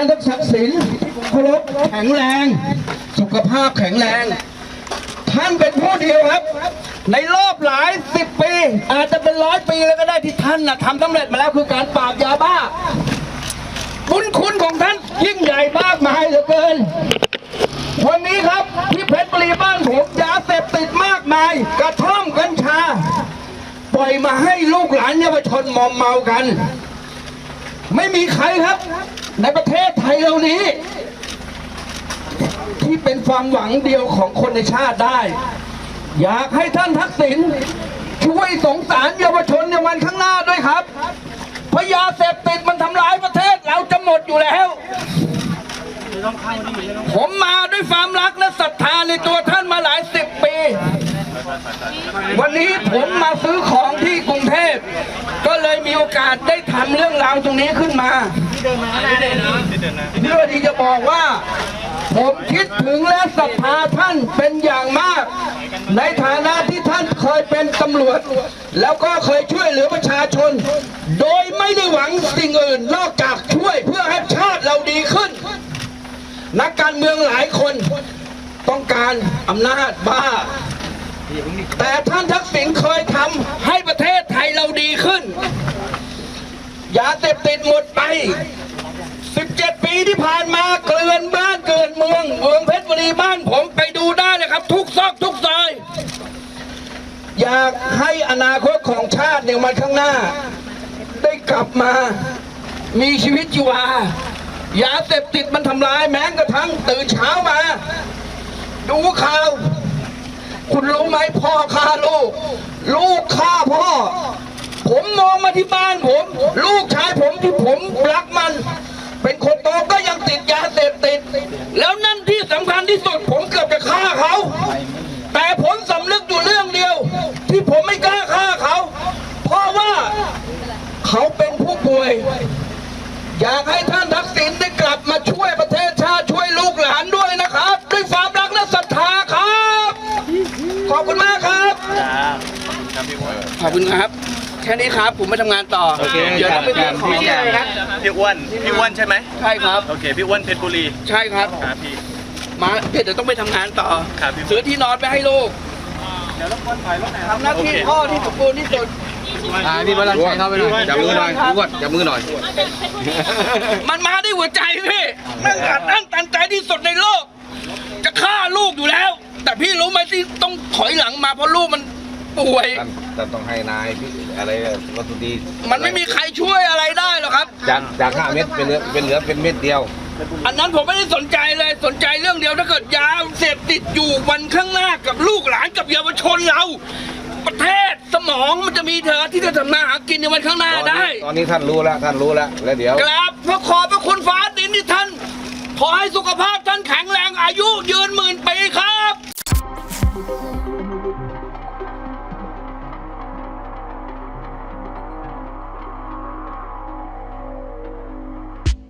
ท่านทักษิณเคารพแข็งแรง สุขภาพแข็งแรง ท่านเป็นผู้เดียวครับ ในรอบหลายสิบปี อาจจะเป็นร้อยปีแล้วก็ได้ที่ท่านนะทำสำเร็จมาแล้วคือการปราบยาบ้า บุญคุณของท่านยิ่งใหญ่มากมายเหลือเกินวันนี้ครับที่เพชรบุรีบ้านผมยาเสพติดมากมาย กระท่อมกัญชา ปล่อยมาให้ลูกหลานเยาวชนมอมเมากัน ไม่มีใครครับ ในประเทศไทยเรานี้ ที่เป็นความหวังเดียวของคนในชาติได้ อยากให้ท่านทักษิณช่วยสงสารเยาวชนในวันข้างหน้าด้วยครับเพราะยาเสพติดมันทำลายประเทศเราจะหมดอยู่แล้วผมมาด้วยความรักและศรัทธาในตัวท่านมาหลายสิบปี วันนี้ผมมาซื้อของที่กรุงเทพ ก็เลยมีโอกาสได้ทำเรื่องราวตรงนี้ขึ้นมา เพื่อที่จะบอกว่า ผมคิดถึงและศรัทธาท่านเป็นอย่างมาก ในฐานะที่ท่านเคยเป็นตำรวจ แล้วก็เคยช่วยเหลือประชาชน โดยไม่ได้หวังสิ่งอื่นนอกจากช่วยเพื่อให้ชาติเราดีขึ้น นักการเมืองหลายคนต้องการอำนาจบ้า แต่ท่านทักษิณเคยทำให้ประเทศไทยเราดีขึ้นยาเสพติดหมดไป ปีที่ผ่านมาเกลื่อนบ้านเกลื่อนเมืองเมืองเพชรบุรีบ้านผมไปดูได้เลยครับ ทุกซอกทุกซอย อยากให้อนาคตของชาติในวันข้างหน้า ได้กลับมามีชีวิตชีวายาเสพติดมันทำลายแม้กระทั่งตื่นเช้ามา ดูข่าว คุณรู้ไหมพ่อฆ่าลูก ลูกฆ่าพ่อ ผมมองมาที่บ้านผม ลูกชายผมที่ผมรักมัน เป็นคนโตก็ยังติดยาเสพติด แล้วนั่นที่สำคัญที่สุดผมเกือบจะฆ่าเขา แต่ผมสำนึกอยู่เรื่องเดียว ที่ผมไม่กล้าฆ่าเขา เพราะว่า เขาเป็นผู้ป่วย อยากให้ท่านทักษิณได้กลับมาช่วยประเทศชาติช่วยลูกหลานด้วยนะครับ ด้วยความรักและศรัทธาครับ ขอบคุณมากครับขอบคุณครับ แค่นี้ครับผมไปทำงานต่อโอเคเดี๋ยวต้องไปเจอของพี่ที่อะไรครับพี่อ้วนพี่อ้วนใช่ไหมใช่ครับ โอเคพี่อ้วนเพชรบุรีใช่ครับครับพี่มาเดี๋ยวต้องไปทำงานต่อครับพี่ซื้อที่นอนไปให้ลูกเดี๋ยวรบกวนถอยรถหน่อยทำหน้าที่พ่อที่สมบูรณ์ที่สุด อ่าพี่บอลลังชัยเข้าไปหน่อยจับมือหน่อยพี่อ้วนจับมือหน่อย มันมาด้วยหัวใจพี่นั่งอัดนั่งตันใจที่สุดในโลก จะฆ่าลูกอยู่แล้ว แต่พี่รู้ไหมที่ต้องถอยหลังมาเพราะลูกมันป่วย ท่านท่านต้องให้นายพี่อะไรวัตถุดีมันไม่มีใครช่วยอะไรได้หรอกครับ จากจากห้าเม็ดเป็นเหลือเป็นเหลือเป็นเม็ดเดียว อันนั้นผมไม่ได้สนใจเลยสนใจเรื่องเดียวถ้าเกิดยาเสพติดอยู่วันข้างหน้ากับลูกหลานกับเยาวชนเราประ เทศสมองมันจะมีเธอที่จะทำมาหากินในวันข้างหน้าได้ ตอนนี้ท่านรู้แล้วท่านรู้แล้วแล้วเดี๋ยวกราบพระขอบพระคุณฟ้าดินที่ท่าน ขอให้สุขภาพท่านแข็งแรงอายุยืนหมื่นปีครับ